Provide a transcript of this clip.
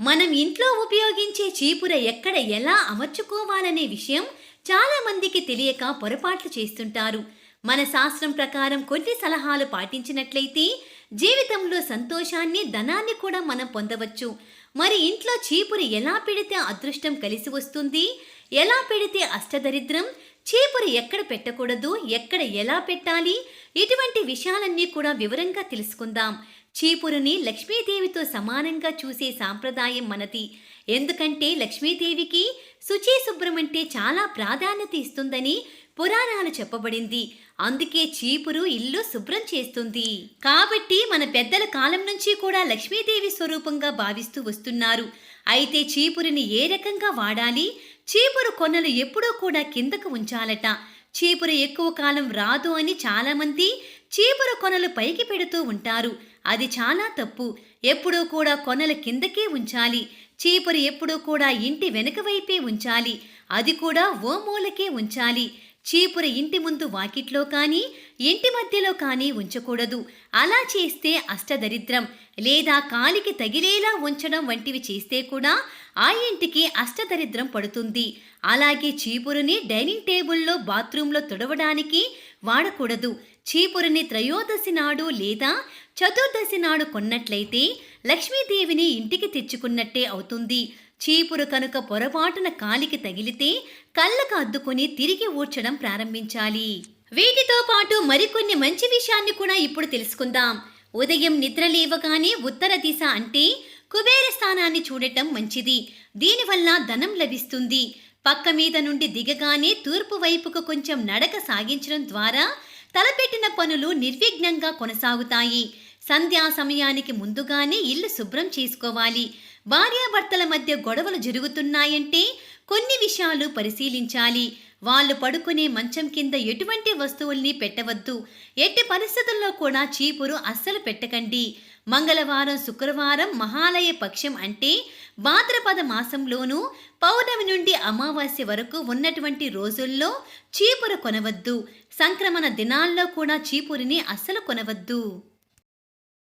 మనం ఇంట్లో ఉపయోగించే చీపుర ఎక్కడ ఎలా అమర్చుకోవాలనే విషయం చాలా మందికి తెలియక పొరపాట్లు చేస్తుంటారు. మన శాస్త్రం ప్రకారం కొన్ని సలహాలు పాటించినట్లయితే జీవితంలో సంతోషాన్ని ధనాన్ని కూడా మనం పొందవచ్చు. మరి ఇంట్లో చీపురు ఎలా పెడితే అదృష్టం కలిసి వస్తుంది? ఎలా పెడితే అష్టదరిద్రం? చీపురు ఎక్కడ పెట్టకూడదు? ఎక్కడ ఎలా పెట్టాలి? ఇటువంటి విషయాలన్నీ కూడా వివరంగా తెలుసుకుందాం. చీపురుని లక్ష్మీదేవితో సమానంగా చూసే సాంప్రదాయం మనది. ఎందుకంటే లక్ష్మీదేవికి శుచి శుభ్రం అంటే చాలా ప్రాధాన్యత ఇస్తుందని పురాణాలు చెప్పబడింది. అందుకే చీపురు ఇల్లు శుభ్రం చేస్తుంది. కాబట్టి మన పెద్దల కాలం నుంచి కూడా లక్ష్మీదేవి స్వరూపంగా భావిస్తూ వస్తున్నారు. అయితే చీపురుని ఏ రకంగా వాడాలి? చీపురు కొనలు ఎప్పుడూ కూడా కిందకు ఉంచాలట. చీపురు ఎక్కువ కాలం రాదు అని చాలామంది చీపురు కొనలు పైకి పెడుతూ ఉంటారు. అది చాలా తప్పు. ఎప్పుడూ కూడా కొనలు కిందకే ఉంచాలి. చీపురు ఎప్పుడూ కూడా ఇంటి వెనుక వైపే ఉంచాలి. అది కూడా ఓ మూలకే ఉంచాలి. చీపురు ఇంటి ముందు వాకిట్లో కానీ ఇంటి మధ్యలో కానీ ఉంచకూడదు. అలా చేస్తే అష్టదరిద్రం. లేదా కాలికి తగిలేలా ఉంచడం వంటివి చేస్తే కూడా ఆ ఇంటికి అష్టదరిద్రం పడుతుంది. అలాగే చీపురుని డైనింగ్ టేబుల్లో బాత్రూంలో తుడవడానికి వాడకూడదు. చీపురుని త్రయోదశి నాడు లేదా చతుర్దశి నాడు కొన్నట్లయితే లక్ష్మీదేవిని ఇంటికి తెచ్చుకున్నట్టే అవుతుంది. చీపురు కనుక పొరపాటున కాలికి తగిలితే కళ్ళకు అద్దుకుని తిరిగి ఊడ్చడం ప్రారంభించాలి. వీటితో పాటు మరికొన్ని మంచి విషయాన్ని కూడా ఇప్పుడు తెలుసుకుందాం. ఉదయం నిద్ర లేవగానే ఉత్తర దిశ అంటే కుబేర స్థానాన్ని చూడటం మంచిది. దీనివల్ల ధనం లభిస్తుంది. పక్క మీద నుండి దిగగానే తూర్పు వైపుకు కొంచెం నడక సాగించడం ద్వారా తలపెట్టిన పనులు నిర్విఘ్నంగా కొనసాగుతాయి. సంధ్యా సమయానికి ముందుగానే ఇల్లు శుభ్రం చేసుకోవాలి. భార్యాభర్తల మధ్య గొడవలు జరుగుతున్నాయంటే కొన్ని విషయాలు పరిశీలించాలి. వాళ్ళు పడుకునే మంచం కింద ఎటువంటి వస్తువుల్ని పెట్టవద్దు. ఎట్టి పరిస్థితుల్లో కూడా చీపురు అస్సలు పెట్టకండి. మంగళవారం శుక్రవారం మహాలయ పక్షం అంటే భాద్రపద మాసంలోనూ పౌర్ణమి నుండి అమావాస్య వరకు ఉన్నటువంటి రోజుల్లో చీపురు కొనవద్దు. సంక్రమణ దినాల్లో కూడా చీపురిని అస్సలు కొనవద్దు.